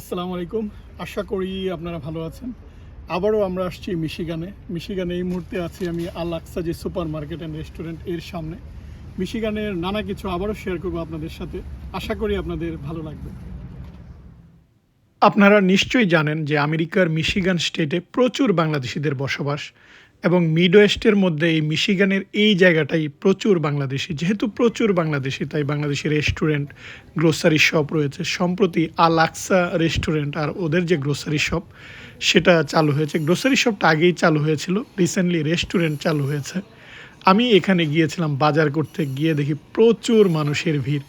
আসসালামু আলাইকুম। আশা করি আপনারা ভালো আছেন। আবারও আমরা আসছি মিশিগানে। মিশিগানে এই মুহূর্তে আছি আমি আল আকসা, যে সুপার মার্কেট অ্যান্ড রেস্টুরেন্টের সামনে। মিশিগানের নানা কিছু আবারও শেয়ার করব আপনাদের সাথে। আশা করি আপনাদের ভালো লাগবে। আপনারা নিশ্চয়ই জানেন যে আমেরিকার মিশিগান স্টেটে প্রচুর বাংলাদেশিদের বসবাস। এবং মিড ওয়েস্টের মধ্যে এই মিশিগানের এই জায়গাটাই প্রচুর বাংলাদেশি। যেহেতু প্রচুর বাংলাদেশি, তাই বাংলাদেশি রেস্টুরেন্ট গ্রোসারি শপ রয়েছে। সম্প্রতি আলাক্সা রেস্টুরেন্ট আর ওদের যে গ্রোসারি শপ সেটা চালু হয়েছে। গ্রোসারি শপটা আগেই চালু হয়েছিল। রিসেন্টলি রেস্টুরেন্ট চালু হয়েছে। আমি এখানে গিয়েছিলাম বাজার করতে। গিয়ে দেখি প্রচুর মানুষের ভিড়।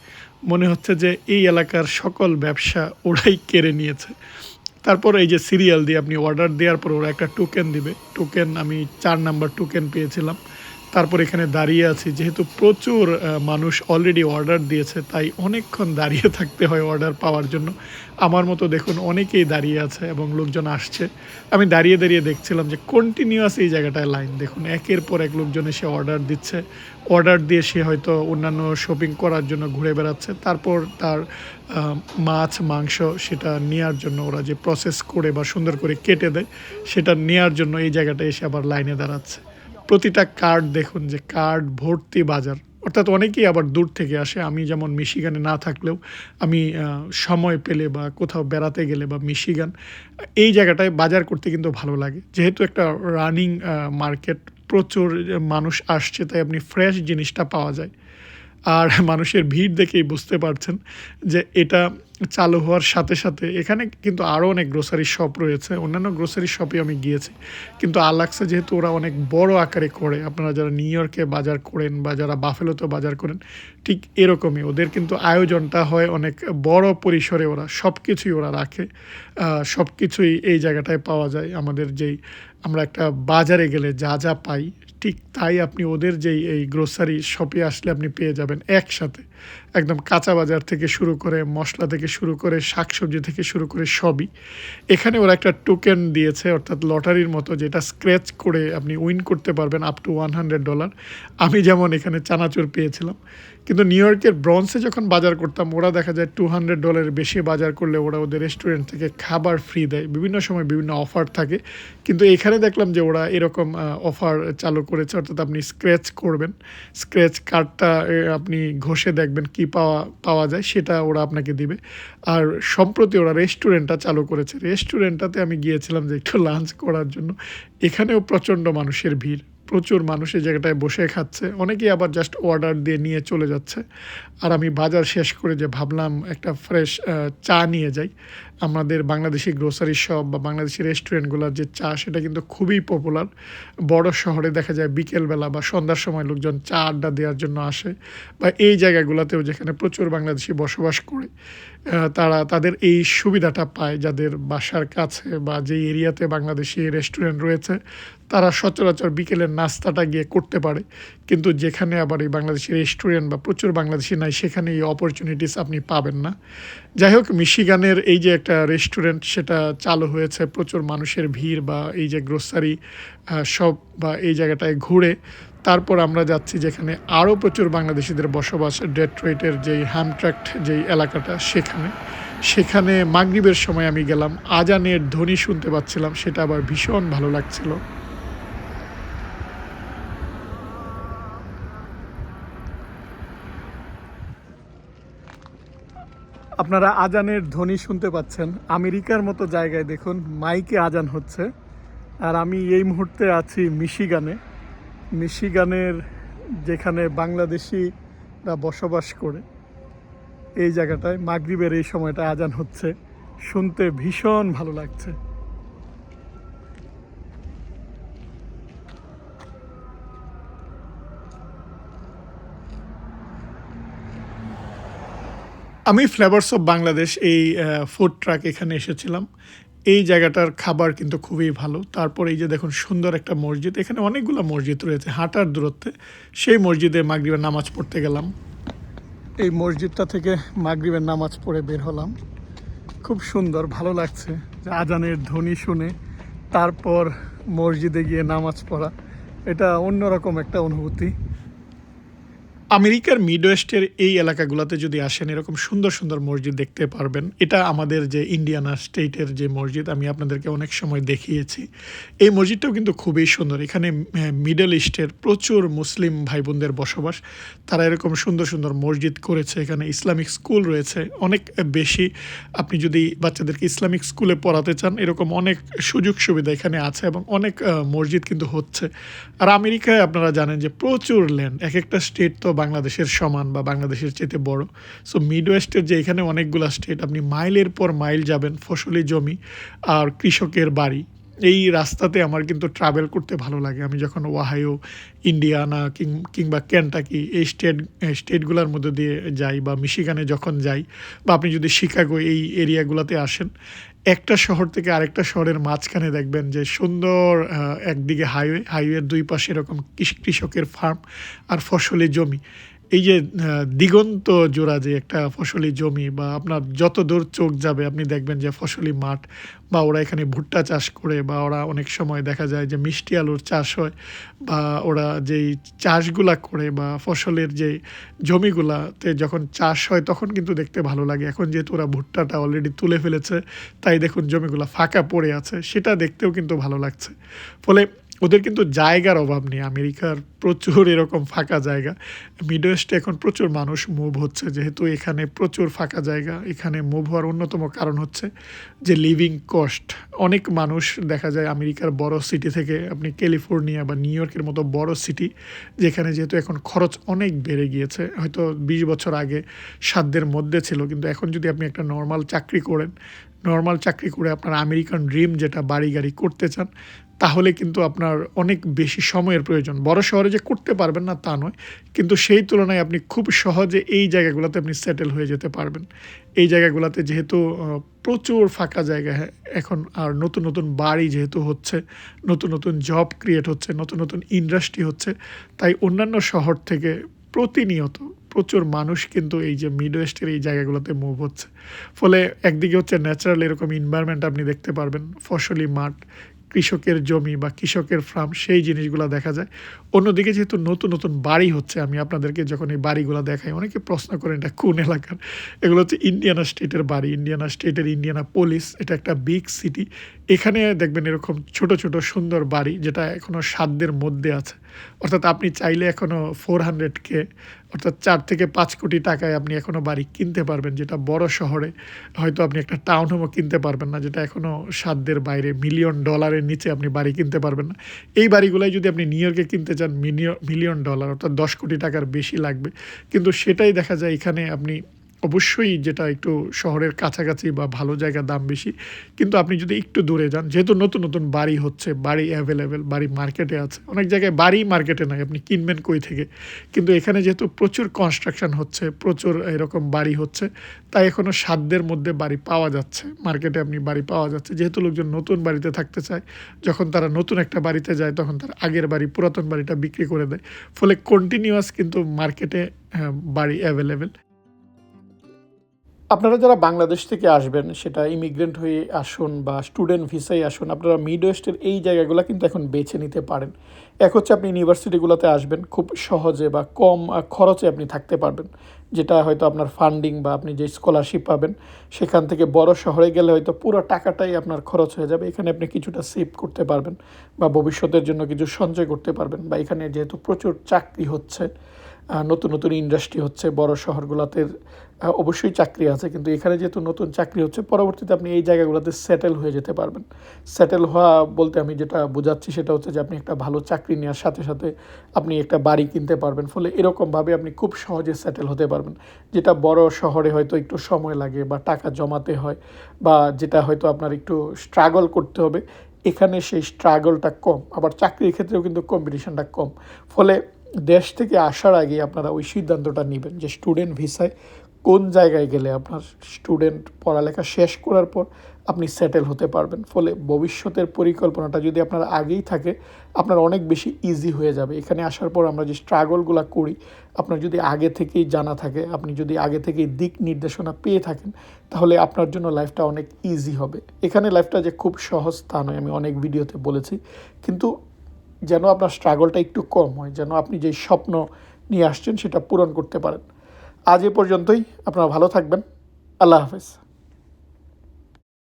মনে হচ্ছে যে এই এলাকার সকল ব্যবসা ওরাই কেড়ে নিয়েছে। তারপর এই যে সিরিয়াল দিয়ে আপনি অর্ডার দেওয়ার পর ওরা একটা টোকেন দিবে। টোকেন আমি চার নাম্বার টোকেন পেয়েছিলাম। তারপর এখানে দাঁড়িয়ে আছি। যেহেতু প্রচুর মানুষ অলরেডি অর্ডার দিয়েছে, তাই অনেকক্ষণ দাঁড়িয়ে থাকতে হয় অর্ডার পাওয়ার জন্য। আমার মতো দেখুন, অনেকেই দাঁড়িয়ে আছে এবং লোকজন আসছে। আমি দাঁড়িয়ে দাঁড়িয়ে দেখছিলাম যে কন্টিনিউয়াস এই জায়গাটায় লাইন দেখুন, একের পর এক লোকজন এসে অর্ডার দিচ্ছে। অর্ডার দিয়ে সে হয়তো অন্যান্য শপিং করার জন্য ঘুরে বেড়াচ্ছে। তারপর তার মাছ, মাংস সেটা নেওয়ার জন্য ওরা যে প্রসেস করে বা সুন্দর করে কেটে দেয়, সেটা নেওয়ার জন্য এই জায়গাটা এসে আবার লাইনে দাঁড়াচ্ছে। প্রতিটা কার্ড দেখুন যে কার্ড ভর্তি বাজার। অর্থাৎ অনেকেই আবার দূর থেকে আসে। আমি যেমন মিশিগানে না থাকলেও আমি সময় পেলে বা কোথাও বেড়াতে গেলে বা মিশিগান এই জায়গাটায় বাজার করতে কিন্তু ভালো লাগে। যেহেতু একটা রানিং মার্কেট প্রচুর মানুষ আসছে, তাই আপনি ফ্রেশ জিনিসটা পাওয়া যায়। আর মানুষের ভিড় দেখেই বুঝতে পারছেন যে এটা চালু হওয়ার সাথে সাথে এখানে কিন্তু আরও অনেক গ্রোসারি শপ রয়েছে, অন্যান্য গ্রোসারি শপে আমি গিয়েছি। কিন্তু আলাক্সা যেহেতু ওরা অনেক বড় আকারে করে, আপনারা যারা নিউ ইয়র্কে বাজার করেন বা যারা বাফেলোতে বাজার করেন, ঠিক এরকমই ওদের কিন্তু আয়োজনটা হয় অনেক বড় পরিসরে ওরা সব কিছুই ওরা রাখে। সব কিছুই এই জায়গাটায় পাওয়া যায়। আমাদের যেই আমরা একটা বাজারে গেলে যা যা পাই ঠিক তাই আপনি ওদের যেই এই গ্রোসারি শপে আসলে আপনি পেয়ে যাবেন একসাথে। একদম কাঁচা বাজার থেকে শুরু করে মশলা থেকে শুরু করে শাকসবজি থেকে শুরু করে সবই। এখানে ওরা একটা টোকেন দিয়েছে, অর্থাৎ লটারির মতো, যেটা স্ক্র্যাচ করে আপনি উইন করতে পারবেন up to one hundred dollar আমি যেমন এখানে চানাচুর পেয়েছিলাম। কিন্তু নিউ ইয়র্কের ব্রন্সে যখন বাজার করতাম, ওরা দেখা যায় টু হান্ড্রেড ডলারের বেশি বাজার করলে ওরা ওদের রেস্টুরেন্ট থেকে খাবার ফ্রি দেয়। বিভিন্ন সময় বিভিন্ন অফার থাকে। কিন্তু এখানে দেখলাম যে ওরা এরকম অফার চালু করেছে, অর্থাৎ আপনি স্ক্র্যাচ করবেন। স্ক্র্যাচ কার্ডটা আপনি ঘষে দেখবেন কি পাওয়া পাওয়া যায়, সেটা ওরা আপনাকে দিবে। আর সম্প্রতি ওরা রেস্টুরেন্টটা চালু করেছে। রেস্টুরেন্টটাতে আমি গিয়েছিলাম যে একটু লাঞ্চ করার জন্য। এখানেও প্রচণ্ড মানুষের ভিড়। প্রচুর মানুষ এই জায়গাটায় বসে খাচ্ছে। অনেকেই আবার জাস্ট অর্ডার দিয়ে নিয়ে চলে যাচ্ছে। আর আমি বাজার শেষ করে যে ভাবলাম একটা ফ্রেশ চা নিয়ে যাই। আমাদের বাংলাদেশি গ্রোসারি শপ বা বাংলাদেশি রেস্টুরেন্টগুলোর যে চা, সেটা কিন্তু খুবই পপুলার বড় শহরে দেখা যায় বিকেলবেলা বা সন্ধ্যার সময় লোকজন চা আড্ডা দেওয়ার জন্য আসে বা এই জায়গাগুলোতেও যেখানে প্রচুর বাংলাদেশি বসবাস করে তারা তাদের এই সুবিধাটা পায় যাদের বাসার কাছে বা যে এরিয়াতে বাংলাদেশি রেস্টুরেন্ট রয়েছে, তারা সচরাচর বিকেলের নাস্তাটা গিয়ে করতে পারে। কিন্তু যেখানে আবার এই বাংলাদেশি রেস্টুরেন্ট বা প্রচুর বাংলাদেশি নাই, সেখানে এই অপরচুনিটিস আপনি পাবেন না। যাই হোক মিশিগানের এই যে রেস্টুরেন্ট সেটা চালু হয়েছে, প্রচুর মানুষের ভিড় বা এই যে গ্রোসারি শপ বা এই জায়গাটায় ঘুরে। তারপর আমরা যাচ্ছি যেখানে আরও প্রচুর বাংলাদেশিদের বসবাস ডেট্রয়েটের যেই হ্যামট্রাক্ট যেই এলাকাটা সেখানে। সেখানে মাগরিবের সময় আমি গেলাম। আজানের ধ্বনি শুনতে পাচ্ছিলাম, সেটা আবার ভীষণ ভালো লাগছিল। আপনারা আজানের ধ্বনি শুনতে পাচ্ছেন। আমেরিকার মতো জায়গায় দেখুন, মাইকে আজান হচ্ছে। আর আমি এই মুহূর্তে আছি মিশিগানে। মিশিগানের যেখানে বাংলাদেশিরা বসবাস করে, এই জায়গাটায়, মাগরিবের এই সময়টা আজান হচ্ছে। শুনতে ভীষণ ভালো লাগছে। আমি ফ্লেভার্স অফ বাংলাদেশ এই ফুড ট্রাক এখানে এসেছিলাম। এই জায়গাটার খাবার কিন্তু খুবই ভালো। তারপর এই যে দেখুন, সুন্দর একটা মসজিদ। এখানে অনেকগুলো মসজিদ রয়েছে হাঁটার দূরত্বে। সেই মসজিদে মাগরিবের নামাজ পড়তে গেলাম। এই মসজিদটা থেকে মাগরিবের নামাজ পড়ে বের হলাম। খুব সুন্দর, ভালো লাগছে। যে আজানের ধ্বনি শুনে তারপর মসজিদে গিয়ে নামাজ পড়া। এটা অন্যরকম একটা অনুভূতি। আমেরিকার মিডওয়েস্টের এই এলাকাগুলোতে যদি আসেন, এরকম সুন্দর সুন্দর মসজিদ দেখতে পারবেন। এটা আমাদের যে ইন্ডিয়ানা স্টেটের যে মসজিদ, আমি আপনাদেরকে অনেক সময় দেখিয়েছি। এই মসজিদটাও কিন্তু খুবই সুন্দর। এখানে মিডল ইস্টের প্রচুর মুসলিম ভাই বোনদের বসবাস। তারা এরকম সুন্দর সুন্দর মসজিদ করেছে। এখানে ইসলামিক স্কুল রয়েছে। অনেক বেশি, আপনি যদি বাচ্চাদেরকে ইসলামিক স্কুলে পড়াতে চান, এরকম অনেক সুযোগ সুবিধা এখানে আছে এবং অনেক মসজিদ কিন্তু হচ্ছে। আর আমেরিকায় আপনারা জানেন যে প্রচুর ল্যান্ড এক একটা স্টেট তো বাংলাদেশের সমান বা বাংলাদেশের চেয়ে বড়। সো মিড ওয়েস্টের যে এখানে অনেকগুলো স্টেট আপনি মাইলের পর মাইল যাবেন ফসলি জমি আর কৃষকের বাড়ি। এই রাস্তাতে আমার কিন্তু ট্রাভেল করতে ভালো লাগে। আমি যখন ওয়াহাইও ইন্ডিয়ানা কিং- কিংবা ক্যান্টাকি এই স্টেট স্টেটগুলোর মধ্যে দিয়ে যাই বা মিশিগানে যখন যাই, বা আপনি যদি শিকাগো এই এরিয়াগুলোতে আসেন একটা শহর থেকে আরেকটা শহরের মাঝখানে দেখবেন যে সুন্দর একদিকে হাইওয়ে হাইওয়ের দুই পাশে এরকম কৃষ- কৃষকের ফার্ম আর ফসলি জমি। এই যে দিগন্ত জোড়া যে একটা ফসলি জমি বা আপনার যত দূর চোখ যাবে, আপনি দেখবেন যে ফসলি মাঠ বা ওরা এখানে ভুট্টা চাষ করে বা ওরা অনেক সময় দেখা যায় যে মিষ্টি আলুর চাষ হয় বা ওরা যেই চাষগুলা করে বা ফসলের যে জমিগুলাতে যখন চাষ হয়, তখন কিন্তু দেখতে ভালো লাগে। এখন যেহেতু ওরা ভুট্টাটা অলরেডি তুলে ফেলেছে, তাই দেখুন জমিগুলা ফাঁকা পড়ে আছে, সেটা দেখতেও কিন্তু ভালো লাগছে। ফলে ওদের কিন্তু জায়গার অভাব নেই। আমেরিকার প্রচুর এরকম ফাঁকা জায়গা। মিডওয়েস্টে এখন প্রচুর মানুষ মুভ হচ্ছে। যেহেতু এখানে প্রচুর ফাঁকা জায়গা, এখানে মুভ হওয়ার অন্যতম কারণ হচ্ছে যে লিভিং কস্ট অনেক মানুষ দেখা যায় আমেরিকার বড় সিটি থেকে, আপনি ক্যালিফোর্নিয়া বা নিউ ইয়র্কের মতো বড় সিটি যেখানে যেহেতু এখন খরচ অনেক বেড়ে গিয়েছে। হয়তো বিশ বছর আগে সাধ্যের মধ্যে ছিল, কিন্তু এখন যদি আপনি একটা নর্মাল চাকরি করেন নর্মাল চাকরি করে আপনার আমেরিকান ড্রিম যেটা বাড়ি গাড়ি করতে চান তাহলে কিন্তু আপনার অনেক বেশি সময়ের প্রয়োজন। বড় শহরে যে করতে পারবেন না তা নয় কিন্তু সেই তুলনায় আপনি খুব সহজে এই জায়গাগুলোতে আপনি সেটেল হয়ে যেতে পারবেন। এই জায়গাগুলোতে যেহেতু প্রচুর ফাঁকা জায়গা হ্যাঁ, এখন আর নতুন নতুন বাড়ি যেহেতু হচ্ছে নতুন নতুন জব ক্রিয়েট হচ্ছে নতুন নতুন ইন্ডাস্ট্রি হচ্ছে তাই অন্যান্য শহর থেকে প্রতিনিয়ত প্রচুর মানুষ কিন্তু এই যে মিড ওয়েস্টের এই জায়গাগুলোতে মুভ হচ্ছে। ফলে একদিকে হচ্ছে ন্যাচারাল এরকম এনভায়রনমেন্ট আপনি দেখতে পারবেন ফসলি মাঠ কৃষকের জমি বা কৃষকের ফার্ম সেই জিনিসগুলো দেখা যায়। অন্যদিকে যেহেতু নতুন নতুন বাড়ি হচ্ছে, আমি আপনাদেরকে যখন এই বাড়িগুলো দেখাই, অনেকে প্রশ্ন করেন, এটা কোন এলাকার? এগুলো হচ্ছে ইন্ডিয়ানা স্টেটের বাড়ি ইন্ডিয়ানা স্টেটের ইন্ডিয়ানা পুলিশ এটা একটা বিগ সিটি এখানে দেখবেন এরকম ছোট ছোট সুন্দর বাড়ি, যেটা এখনও সাধ্যের মধ্যে আছে। অর্থাৎ আপনি চাইলে এখনও ফোর হান্ড্রেড কে অর্থাৎ চার থেকে পাঁচ কোটি টাকায় আপনি এখনও বাড়ি কিনতে পারবেন, যেটা বড় শহরে হয়তো আপনি একটা টাউন হোমও কিনতে পারবেন না, যেটা এখনও সাধ্যের বাইরে মিলিয়ন ডলারের নিচে আপনি বাড়ি কিনতে পারবেন না। এই বাড়িগুলাই যদি আপনি নিউ ইয়র্কে কিনতে চান মিলিয়ন ডলার অর্থাৎ দশ কোটি টাকার বেশি লাগবে। কিন্তু সেটাই দেখা যায় এখানে আপনি অবশ্যই যেটা একটু শহরের কাছাকাছি বা ভালো জায়গা দাম বেশি কিন্তু আপনি যদি একটু দূরে যান যেহেতু নতুন নতুন বাড়ি হচ্ছে বাড়ি অ্যাভেলেবেল বাড়ি মার্কেটে আছে অনেক জায়গায় বাড়ি মার্কেটে নাই আপনি কিনবেন কই থেকে? কিন্তু এখানে যেহেতু প্রচুর কনস্ট্রাকশন হচ্ছে প্রচুর এরকম বাড়ি হচ্ছে তাই এখনও সাধ্যের মধ্যে বাড়ি পাওয়া যাচ্ছে মার্কেটে আপনি বাড়ি পাওয়া যাচ্ছে। যেহেতু লোকজন নতুন বাড়িতে থাকতে চায় যখন তারা নতুন একটা বাড়িতে যায় তখন তার আগের বাড়ি পুরাতন বাড়িটা বিক্রি করে দেয়। ফলে কন্টিনিউয়াস কিন্তু মার্কেটে আহ, বাড়ি অ্যাভেলেবেল আপনারা যারা বাংলাদেশ থেকে আসবেন, সেটা ইমিগ্রেন্ট হয়ে আসুন বা স্টুডেন্ট ভিসায় আসুন, আপনারা মিড ওয়েস্টের এই জায়গাগুলো কিন্তু এখন বেছে নিতে পারেন। এক হচ্ছে আপনি ইউনিভার্সিটিগুলোতে আসবেন, খুব সহজে বা কম খরচে আপনি থাকতে পারবেন। যেটা হয়তো আপনার ফান্ডিং বা আপনি যে স্কলারশিপ পাবেন, সেখান থেকে বড় শহরে গেলে হয়তো পুরো টাকাটাই আপনার খরচ হয়ে যাবে। এখানে আপনি কিছুটা সেভ করতে পারবেন বা ভবিষ্যতের জন্য কিছু সঞ্চয় করতে পারবেন বা এখানে যেহেতু প্রচুর চাকরি হচ্ছে নতুন নতুন ইন্ডাস্ট্রি হচ্ছে, বড় শহরগুলোতে অবশ্যই চাকরি আছে, কিন্তু এখানে যেহেতু নতুন চাকরি হচ্ছে, পরবর্তীতে আপনি এই জায়গাগুলোতে সেটেল হয়ে যেতে পারবেন। সেটেল হওয়া বলতে আমি যেটা বোঝাচ্ছি সেটা হচ্ছে যে আপনি একটা ভালো চাকরি নেওয়ার সাথে সাথে আপনি একটা বাড়ি কিনতে পারবেন, ফলে এরকমভাবে আপনি খুব সহজে সেটেল হতে পারবেন। যেটা বড় শহরে হয়তো একটু সময় লাগে বা টাকা জমাতে হয়, বা যেটা হয়তো আপনার একটু স্ট্রাগল করতে হবে, এখানে সেই স্ট্রাগলটা কম, আবার চাকরির ক্ষেত্রেও কিন্তু কম্পিটিশনটা কম। ফলে দেশ থেকে আসার আগে আপনারা ওই সিদ্ধান্তটা নেবেন যে স্টুডেন্ট ভিসায় কোন জায়গায় গেলে আপনার স্টুডেন্ট পড়ালেখা শেষ করার পর আপনি সেটেল হতে পারবেন। ফলে ভবিষ্যতের পরিকল্পনাটা যদি আপনার আগেই থাকে, আপনার অনেক বেশি ইজি হয়ে যাবে। এখানে আসার পর আমরা যে স্ট্রাগলগুলো করি, আপনার যদি আগে থেকেই জানা থাকে, আপনি যদি আগে থেকেই দিক নির্দেশনা পেয়ে থাকেন, তাহলে আপনার জন্য লাইফটা অনেক ইজি হবে। এখানে লাইফটা যে খুব সহজ তা নয়, আমি অনেক ভিডিওতে বলেছি। কিন্তু যেন আপনার স্ট্রাগলটা একটু কম হয়, যেন আপনি যে স্বপ্ন নিয়ে আসছেন সেটা পূরণ করতে পারেন। আজ এ পর্যন্তই, আপনারা ভালো থাকবেন। আল্লাহ হাফেজ।